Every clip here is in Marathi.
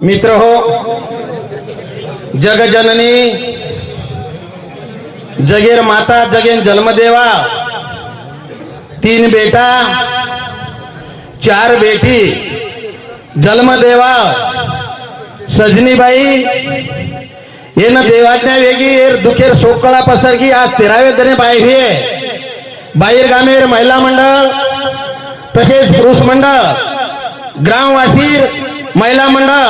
मित्र हो जगजननी जगेर माता जगेन जन्मदेवा तीन बेटा चार बेटी जन्मदेवा सजनीबाई येन देवाज्ञा वेगी एर दुखेर सोकळा पसरगी आज तेरावे दने बाई हे. बाहेर गामेर महिला मंडळ तसेच पुरुष मंडळ ग्रामवासी महिला मंडळ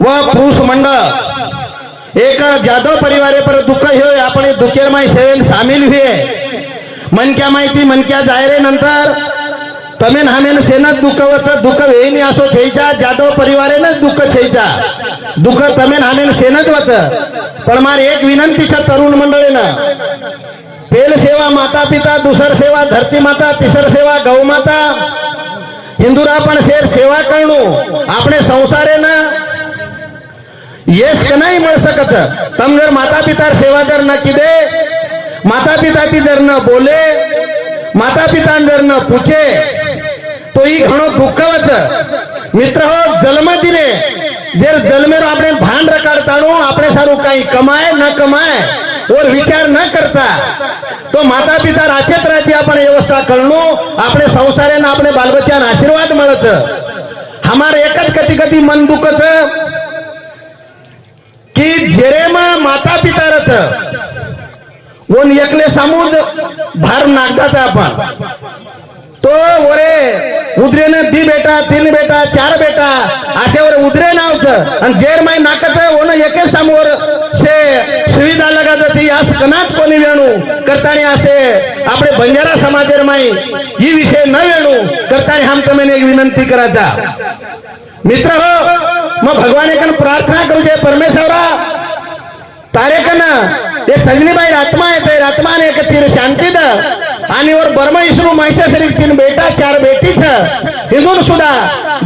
व पुरुष मंडळ एक जाधव परिवारे पर दुःख हे आपण दुखेर माय सेवेन सामील हुए. मनक्या माहिती मनक्या जायरे नंतर? तमेन हमेन सेनच दुःखवच दुःख वेईनी असो छेचा जाधव परिवारेनच दुःख छेचा दुःख तमेन हमेन सेनच वच पण मार एक विनंतीच्या तरुण मंडळीनं पेल सेवा माता पिता दुसर सेवा धरती माता तिसर सेवा गौ माता હિન્દુરા પણ શેર સેવા કરણું. આપણે સંસારે ના યશ કનાઈ મળ શકત? તમને માતા પિતા સેવા કર ના કીધે? માતા પિતા થી દર ન બોલે? માતા પિતા દર ન પૂછે? તો ઈ ઘણો દુઃખવત મિત્ર જન્મ દિને જે જન્મેરો આપણે ભાન રકાડતાણું આપણે સારું કઈ કમાય, ન કમાય? और विचार न करता। तो माता पिता राचेत राहते अपने व्यवस्था कर लो अपने संसार ने अपने बाल बच्चा ने आशीर्वाद मिळत. हमार एक कति कति मन दुखत की जेरेमा माता पिता रथ. वो एकले समुद भार नागदा था अपन तो वरे उदरेने दी बेटा तीन बेटा चार बेटा असे वर उदरे नावच आणि जेर माई नाकत ओन एके समोर से सुविधा लागत होती आज कनात कोणी वेणू करतानी असे आपले बंजारा समाजेर माई ही विषय न वेणू करतानी हम तुम्ही एक विनंती करायचा मित्र हो मग भगवाने कन प्रार्थना करू दे परमेश्वरा तारे कन ते सजनीबाई आत्मा येते आत्माने एक तीन शांती द आणि वर बर्मा इसरू माहिती असेल तीन बेटा चार बेटी छ सुद्धा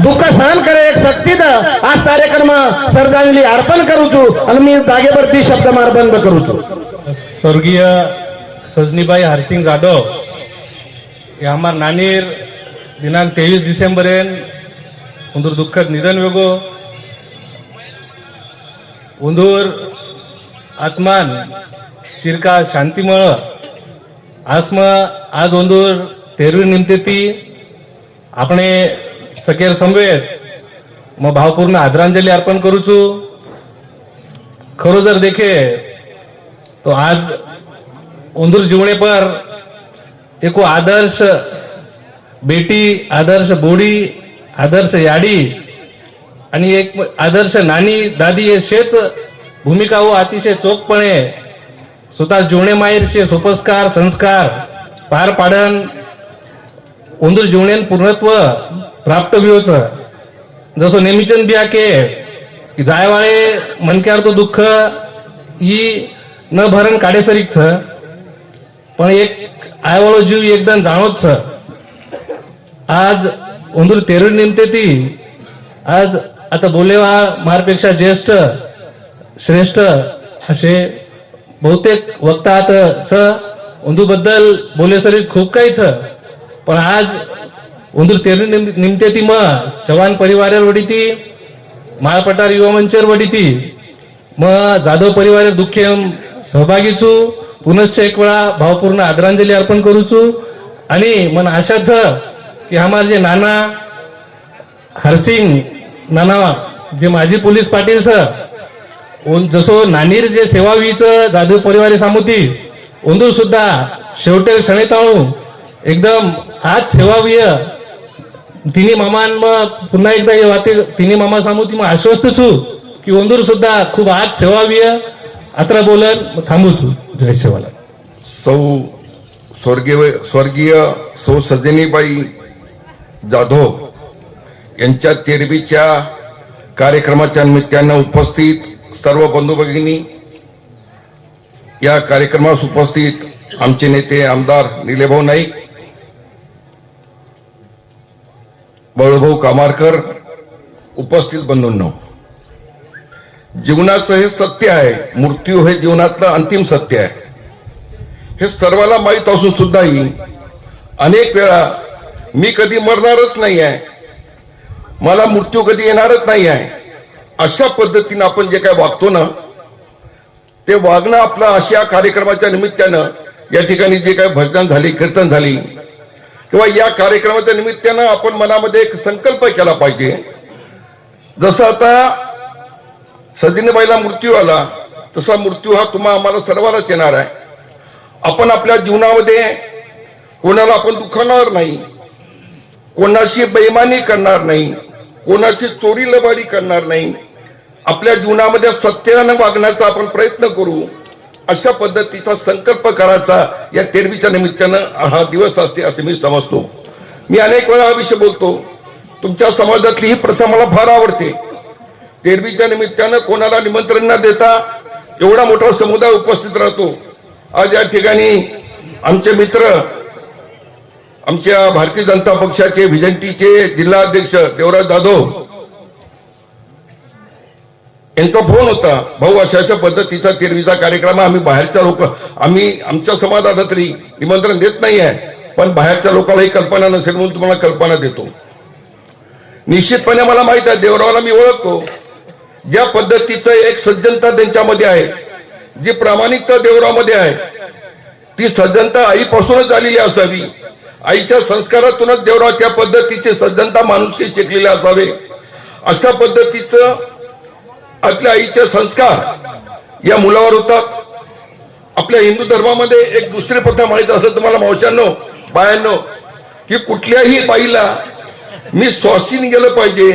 दुःख सहन करे एक सक्तीत आज कार्यक्रम श्रद्धांजली अर्पण करू आणि मी जागेवरती शब्द मार बंद करू स्वर्गीय सजनीबाई हरसिंग जाधव हे आम्हा नानीर दिनांक तेवीस डिसेंबरेन उंदूर दुःखद निधन वेगो. उंदूर आत्मान चिरका शांतीमळ. आज उंदूर तेरवी निमते ती આપણે સકેર સંવેદ માં ભાવપૂર્ણ આદરાંજલિ અર્પણ કરું છું ખરો જર દેખે તો આજ ઉંદુર જીવણે પર એકો આદર્શ બેટી આદર્શ બોડી આદર્શ याडी आणि एक आदर्श नानी दादी हे शेच भूमिकाओ अतिशय चोखपणे स्वतः जीवणे माहेरचे सोपस्कार संस्कार पार पाडण उंदूर जीवनेन पूर्णत्व प्राप्त होच जसो नेहमीचंद बिया के जायवाळे मनक्यार तो दुःख ही न भरण काडेसरीक छ पण एक आयवाळो जीव एकदम जाणोच. छ आज उंदूर तेरूर निमते ती. आज आता बोलेवा मारपेक्षा ज्येष्ठ श्रेष्ठ असे बहुतेक वक्ता छ उंदू बद्दल बोलेसरी खूप काही छ पण आज उंदूर तेरणी निम- निमते ती मग चव्हाण परिवारावर वडी ती माळपटार युवा मंचर वडी ती मग जाधव परिवार दुःखे सहभागी छू पुनश्च एक वेळा भावपूर्ण आदरांजली अर्पण करू छू आणि मन आशाच की आम्हाला जे नाना हरसिंग नाना जे माजी पोलीस पाटील सर जसो नानीर जे सेवावीच जाधव परिवारी सामुती ओंदूर सुद्धा शेवटे क्षणेताळू एकदम आज सेवावीय. तिन्ही मामान मग पुन्हा एकदा हे वाते तिन्ही मामा सामुती मग आश्वस्त छू की ओंदूर सुद्धा खूप आज सेवावीय. अत्र बोलन मग थांबू छू. जय सेवाला सौ स्वर्गीय स्वर्गीय सौ सजनीबाई जाधव यांच्या तेरवीच्या कार्यक्रमाच्या निमित्तानं उपस्थित सर्व बंधू भगिनी या कार्यक्रमास उपस्थित आमचे नेते आमदार निलेभाऊ नाईक बळभाऊ कामारकर उपस्थित बंधूंनो. जीवनाचं हे सत्य आहे मृत्यू हे जीवनातलं अंतिम सत्य आहे. हे सर्वांना माहीत असून सुद्धाही अनेक वेळा मी कधी मरणारच नाही आहे मला मृत्यू कधी येणारच नाही आहे अशा पद्धतीनं आपण जे काय वागतो ना ते वागणं आपलं अशा कार्यक्रमाच्या निमित्तानं या ठिकाणी जे काही भजन झाली कीर्तन झाली किंवा या कार्यक्रमाच्या निमित्तानं आपण मनामध्ये एक संकल्प केला पाहिजे. जसं आता सजिनीबाईला मृत्यू आला तसा मृत्यू हा तुम्हा आम्हाला सर्वांनाच येणार आहे. आपण आपल्या जीवनामध्ये कोणाला आपण दुखावणार नाही कोणाशी बेमानी करणार नाही कोणाची चोरी लबारी करणार नाही आपल्या जीवनामध्ये सत्यानं वागण्याचा आपण प्रयत्न करू अशा पद्धतीचा संकल्प करायचा या तेरवीच्या निमित्तानं हा दिवस असते असे मी समजतो. मी अनेक वेळा हा विषय बोलतो तुमच्या समाजातली ही प्रथा मला फार आवडते. तेरवीच्या निमित्तानं कोणाला निमंत्रण न देता एवढा मोठा समुदाय उपस्थित राहतो. आज या ठिकाणी आमचे मित्र आमच्या भारतीय जनता पक्षाचे व्हिजंटीचे जिल्हाध्यक्ष देवराज जाधव यांचा फोन होता. भाऊ अशा अशा पद्धतीचा तिरवीचा कार्यक्रम आम्ही बाहेरच्या लोक आम्ही आमच्या समाजाला तरी निमंत्रण देत नाही आहे पण बाहेरच्या लोकांना ही कल्पना नसेल म्हणून तुम्हाला कल्पना देतो. निश्चितपणे मला माहीत आहे देवरावाला मी ओळखतो. ज्या पद्धतीचं एक सज्जनता त्यांच्यामध्ये आहे जी प्रामाणिकता देवरामध्ये आहे ती सज्जनता आईपासूनच आलेली असावी. आईच्या संस्कारातूनच देवराव त्या पद्धतीचे सज्जनता माणुसकी शिकलेले असावे. अशा पद्धतीचं आपल्या आईचे संस्कार या मुलावर होतात. आपल्या हिंदू धर्मामध्ये एक दुसरी प्रथा माहीत असं तुम्हाला मावशांनो बायांनो की कुठल्याही बाईला मी स्वासीन गेलं पाहिजे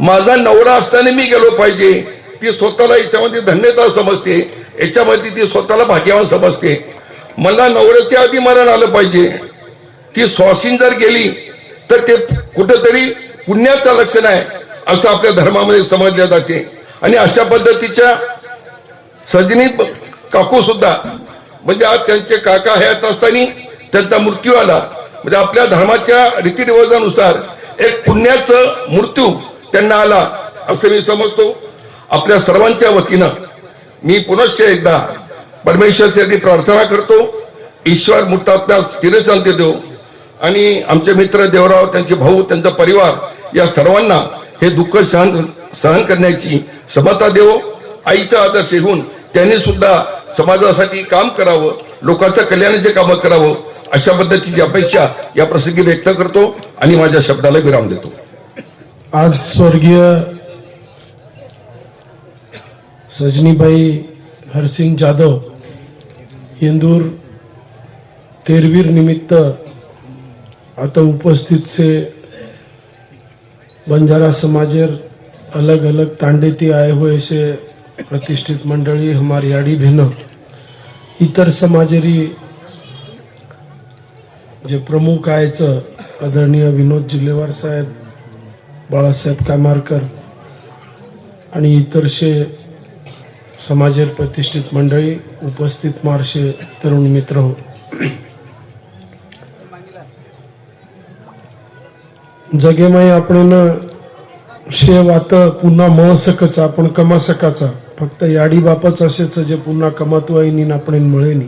माझा नवरा असताना मी गेलो पाहिजे ती स्वतःला याच्यामध्ये धन्यता समजते याच्यामध्ये ती स्वतःला भाग्यवान समजते. मला नवऱ्याच्या आधी मरण आलं पाहिजे. ती स्वासीन जर गेली तर ते कुठंतरी पुण्याचं लक्षण आहे असं आपल्या धर्मामध्ये समजल्या जाते. आणि अशा पद्धतीच्या सजनी काकू सुद्धा म्हणजे आज त्यांचे काका हयात असताना त्यांचा मृत्यू आला. म्हणजे आपल्या धर्माच्या रीतिरिवाजानुसार एक पुण्याचं मृत्यू त्यांना आला असं मी समजतो. आपल्या सर्वांच्या वतीनं मी पुनश्च एकदा परमेश्वरसाठी प्रार्थना करतो. ईश्वर मुक्तात्म्यास स्थिरशांती देव. आणि आमचे मित्र देवराव त्यांचे भाऊ त्यांचा परिवार या सर्वांना हे दुःख सहन सहन करण्याची समता देव आईचा आदर्श घेऊन त्यांनी सुद्धा समाजासाठी काम करावं लोकांच्या कल्याणाचे काम करावं अशा पद्धतीची अपेक्षा या प्रसंगी व्यक्त करतो आणि माझ्या शब्दाला विराम देतो. आज स्वर्गीय सजनीबाई हरसिंग जाधव इंदूर तेरवीर निमित्त आता उपस्थित से बंजारा समाजेर अलग अलग तांडेती आए हुए से प्रतिष्ठित मंडळी हमारी आडी भिन्न। इतर समाजेरी जे प्रमुख आहेचं आदरणीय विनोद जिल्हेवार साहेब बाळासाहेब कामारकर आणि इतरशे समाजेर प्रतिष्ठित मंडळी उपस्थित मारशे तरुण मित्र हो। जगेमाई आपण शे वात पुन्हा मळ सकचा आपण कमा फक्त याडी बापच असेच जे पुन्हा कमातू आईनी आपण मिळेनी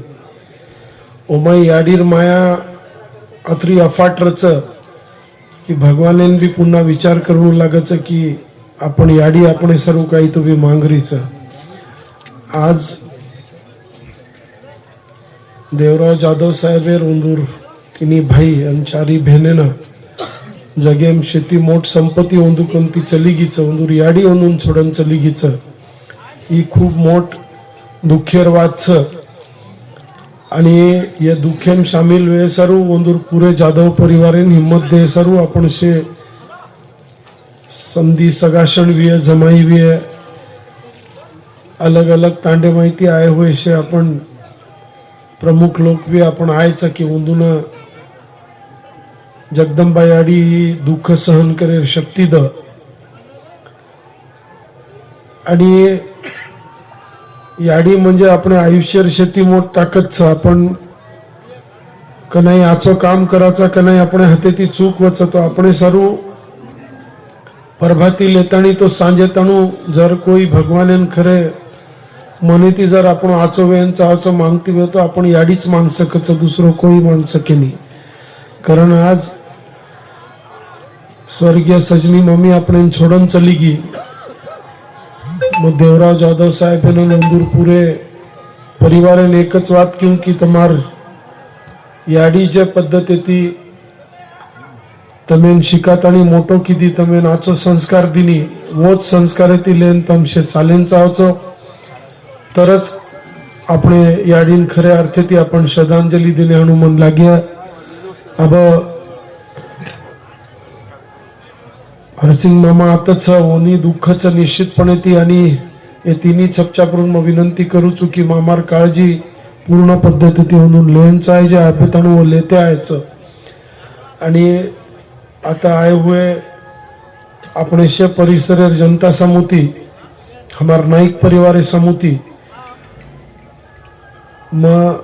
ओमाई याडीर माया अत्री अफाटरच की भगवानेन बी पुन्हा विचार करू लागच की आपण याडी आपण सर्व काही तो बी मांगरीच. आज देवराव जाधव साहेब रुंदूर किनी भाई आणि चारी बहिणीनं जगेम शेती मोठ संपत्ती ओंदूकन ती चली गीच याडी ओंदून सोडून चली ही खूप मोठ दुखेर वाच आणि या दुखेम सामील वे सर्व ओंदूर पुरे जाधव परिवारेन हिम्मत दे सर्व आपण शे संधी सगाशण विय जमाई विय अलग अलग तांडे माहिती आहे होय शे आपण प्रमुख लोक बी आपण आहेच की ओंदून जगदंबा याडी दुःख सहन करेल शक्ती द आणि याडी म्हणजे आपण आयुष्यात शेती मोठ ताकद आपण कनाई आचो काम करायचा कनाई आपण हाते ती चूक वचतो आपण सर्व प्रभाती लेतानी तो सांजे ताणू जर कोई भगवान खरे मने ती जर आपण आचो वेन चावचं मागती वेळ तो आपण याडीच माग सकच दुसरं कोई माग सके नाही. कारण आज स्वर्गीय सजनी मम्मी अपने छोड़न चली गई. देवराव जाधव साहेब नंदूर पूरे परिवार ने एक बात क्योंकि तमार याडी जे पद्धति थी तमें शिकाता मोटो की दी तमें आचो संस्कार दिनी वोच संस्कार थी लेन तम से चालेन चाहो तरच अपने याडीन खरे अर्थे ती अपन श्रद्धांजलि देने हनुमान लगे अब हरसिंग मामा आताच ओनी दुःखच निश्चितपणे ती आणि हे तिन्ही चपचापरून विनंती करू चु की मामार काळजी पूर्ण पद्धती म्हणून लेनचं आहे जे आपेताणू वो लेते आहेच आणि आता आए हुए अपने शे परिसर जनता समुति हमार नाईक परिवार समुति માં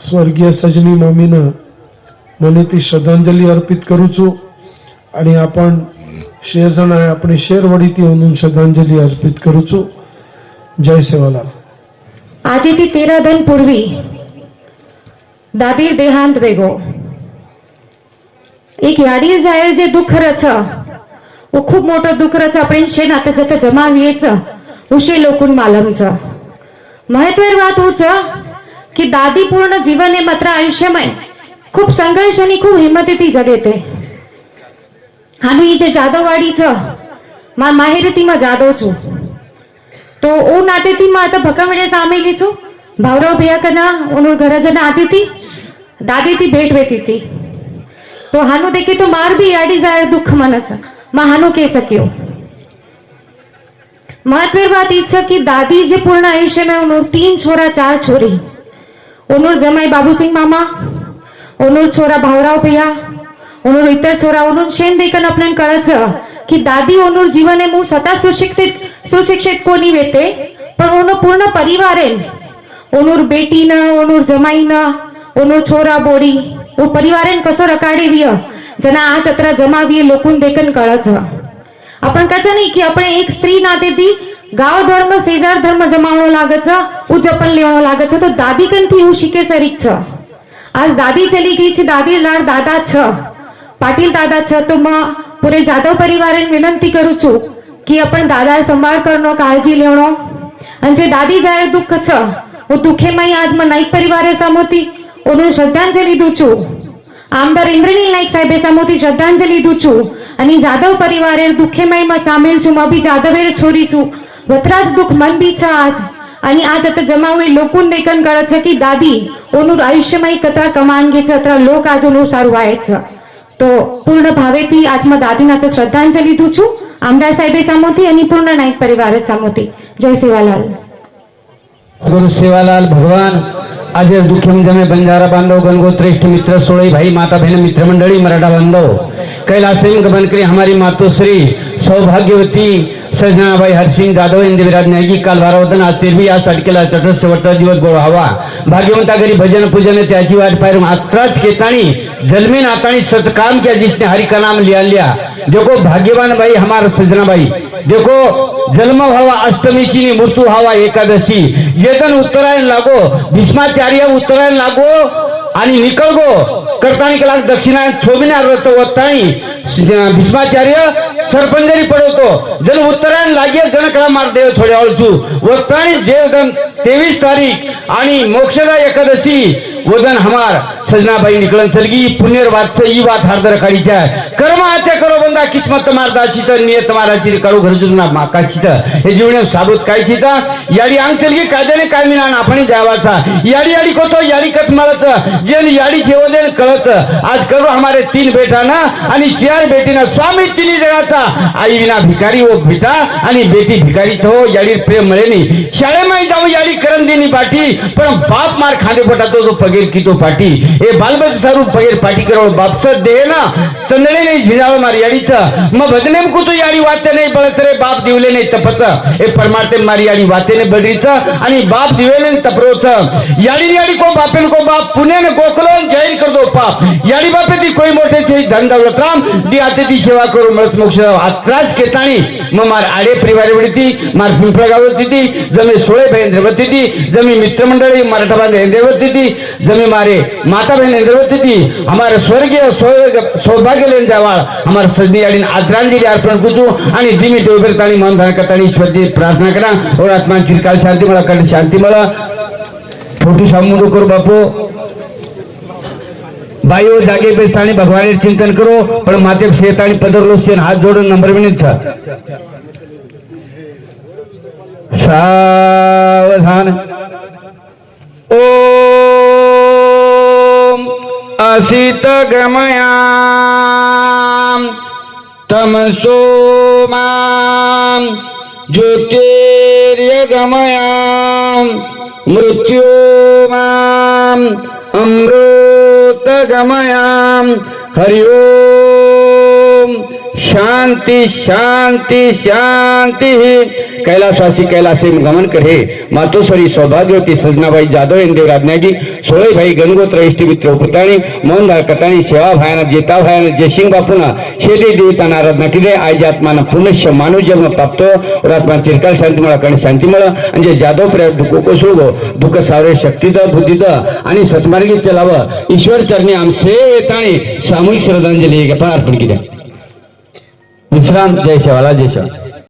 સ્વર્ગીય સજની મામીને મને તી શ્રદ્ધાંજલિ અર્પિત કરું છું અને आपण શे જણ आहे આપણે શેરવડીથી म्हणून श्रद्धांजली अर्पित करू છું जय सेवालाल આજે ती तेरा दिन पूर्वी दादीर देहांत वेगो एक याडीर जायर जे दुःख रच वो खूप मोठं दुःख रच आपण शे नातं जत जमावीच उशे लोकून मालमच महत्वेर વાત उच की दादी पूर्ण जीवन हे मात्र आयुष्यमय खूप संघर्ष आणि खूप हिंमतीती जगेते આનું એ જે જાદવવાડી છે, માં માહિરતીમાં જાદવ છું. તો ઓ નાટેથી માં તો ભકમડે સામેલી છું. ભાવરાવ ભૈયા કના ઓનું ઘરજન આતીથી દાદીથી ભેટ વેતી હતી. તો હાનું દેખી તો માર બી આ ડિઝાયર દુઃખ મને છે. માં હાનું કહી શક્યો. મહત્વની વાત એ છે કે દાદી જે પૂર્ણ આયુષ્યમાં ઓનું તીન છોરા ચાર છોરી. ઓનું જમાઈ બાબુસિંહ મામા, ઓનું છોરા ભાવરાવ ભૈયા उन्होंने इतर छोरा उन्होंने शेन देखन आपल्याला कळायचं की दादी ओनूर जीवन आहे मग स्वतः सुशिक्षित सुशिक्षित कोणी वेते पण ओनो पूर्ण परिवार आहे ओनूर बेटीनं ओनूर जमाईनं ओनूर छोरा बोडी ओ परिवारेन कसो रकाडे विय जना आज अत्र जमावीय लोकून देखन कळायचं आपण कसं नाही की आपण एक स्त्री नाते ती गाव धर्म शेजार धर्म जमावणो लागच ઉજપણ લેવાનો લાગે છે તો દાદી કંથી હું શીખે સરીક छ आज दादी चली गई છે દાદી લાડ દાદા छ પાટીल દાદા छ તો मग पुरे પરિવારે વિનંતી કરું છું કે आपण દાદા સંભાળ કરનો કાળજી लेणं અને જે દાદી जाय દુઃખ છે, હું દુઃખે મય આજમાં નાઈક પરિવારે સમૂતિ ઓનું શ્રદ્ધાંજલિ દઉં છું. આમદાર ઇન્દ્રનીલ નાઈક સાહેબે સમૂતિ શ્રદ્ધાંજલિ દઉં છું. અને જાદવ પરિવારે દુઃખે માં સામેલ છું અભી જાદવે છોડી છું. વતરાજ દુઃખ મન બી છે આજ. અને આજ જમા હોય લોકોન દેકન કરે છે કે દાદી ઓનું આયુષ્યમય કતરા કમાંગે છે, અતરા લોક આજ સારું વાય છે. તો પૂર્ણ ભાવેથી આજમાં દાદીનાથે શ્રદ્ધાંજલિ દઉં છું. આમરા સાહેબે સામોથી અને પૂર્ણ નાયક પરિવારે સામોથી. જય સેવાલાલ. ગુરુ સેવાલાલ ભગવાન, આજે દુઃખમ જમે બંજારા બાંધવ ગણગોત્રેષ્ઠ મિત્ર સોળી ભાઈ માતા બહેન મિત્ર મંડળી, મરાઠા બાંધવ કૈલાસેન ગમન કરી અમારી માતુશ્રી सौभाग्यवती सजनाबाई हरसिंग जाधव यांनी विराज काल बारावदन आज तेरवी या सटकेला चटस शेवटचा दिवस गोळ हवा. भाग्यवंता घरी भजन पूजन त्याची वाट पाहिर मात्राच केताणी जलमीन आताणी सच काम जिसने हरि का नाम लिया लिया देखो भाग्यवान भाई हमारा सजनाबाई. देखो जन्म व्हावा अष्टमीची नि मृत्यू व्हावा एकादशी. जेतन उत्तरायण लागो भीष्माचार्य उत्तरायण लागो आणि निकळ गो करतानी केला दक्षिणायन थोबिना रथ वत्तानी भीष्माचार्य सरपंजरी पडवतो. जन उत्तरायण लागे जन मार देव थोड्या वळचू वत्तानी देवगण तेवीस तारीख आणि मोक्षदा एकादशी वजन हमार. सजनाबाई निकलन चलगी पुण्यर वाच ई वात हार्दर काढीच्या कर्म आच्या करो बंदा किस्मत तुम्हार दासी तर नियत माराची करू घर जुना माकाशी हे जीवन साबूत काय याडी अंग चलगी कायद्याने काय मिळा आपण द्यावाचा याडी याडी कोतो याडी कत मारत जेन याडी ठेवदेन कळत. आज करू हमारे तीन बेटा ना आणि चार बेटीना. स्वामी तिन्ही जगाचा. आई विना भिकारी व भिटा आणि बेटी भिकारी तो. याडी प्रेम मिळे नाही शाळेमध्ये जाऊ याडी करण दिनी पाठी. पण बाप मार खांदे पटातो जो पगेर की तो पाठी. हे बालबत सारू पैर पाठी करो बापच दे ना चंदळे नाही झिजाव मार याडीच. मग भजने कुतो याडी वाते नाही बळत रे बाप दिवले नाही तपच. हे परमार्थे मारी याडी वाते नाही बडरीच आणि बाप दिवेले नाही तपरोच. याडी याडी को बापेन को बाप पुण्याने गोखलो जैन करतो पाप. याडी बापे ती कोई मोठे छे धन दौलत राम. दी आते ती सेवा करू मृत मोक्ष. आत्राच केताणी मग मार आडे परिवार वडती मार पिंपळ गावत ती जमी सोळे भयंद्रवती ती जमी मित्रमंडळी मराठा बांधव देवत ती जमी मारे माता माता बहन द्रौपदी हमारे स्वर्गीय स्वर्ग सौभाग्य लेन जावा हमारे सजनी आली आदरांजली अर्पण कुचू आणि धीमी दिमी ताणी मन धारण करतानी ईश्वरची प्रार्थना करा. और आत्मा चिरकाल शांती मला कल शांती मला. फोटो सामून करू बापू. बायो जागे बेस्थानी भगवान चिंतन करो पण माते शेत आणि पदरलो शेन हात जोडून नंबर विनंत सा असित तमसो मां ज्योतिर्यगमया मृत्यो मृत्यु माम अमृत हरि शांति शांती शांति. कैलासवासी कैलासे गमन करे. मातोसरी सौभाग्यवती सजनाबाई जाधव यांनी राज्ञाजी सोळेभाई गणगोत्र इष्टमित्र उपताणी मोहनदार कताणी सेवा भायानं जेता भायानं जयसिंग बापून शेती देवताना आराधना केली आयजी आत्मानं पुनश्य मानव जन्म प्राप्त और आत्मा चिरकाल शांती मला कारण शांती मळ म्हणजे जाधव प्रयोग दुःख कोसळगो दुःख सावरे शक्तीचं बुद्धीचं आणि सत्मार्गी चलावं. ईश्वर चरणी आमचे येताणी सामूहिक श्रद्धांजली अर्पण केल्या विश्राम जय सेवाला जय सेवा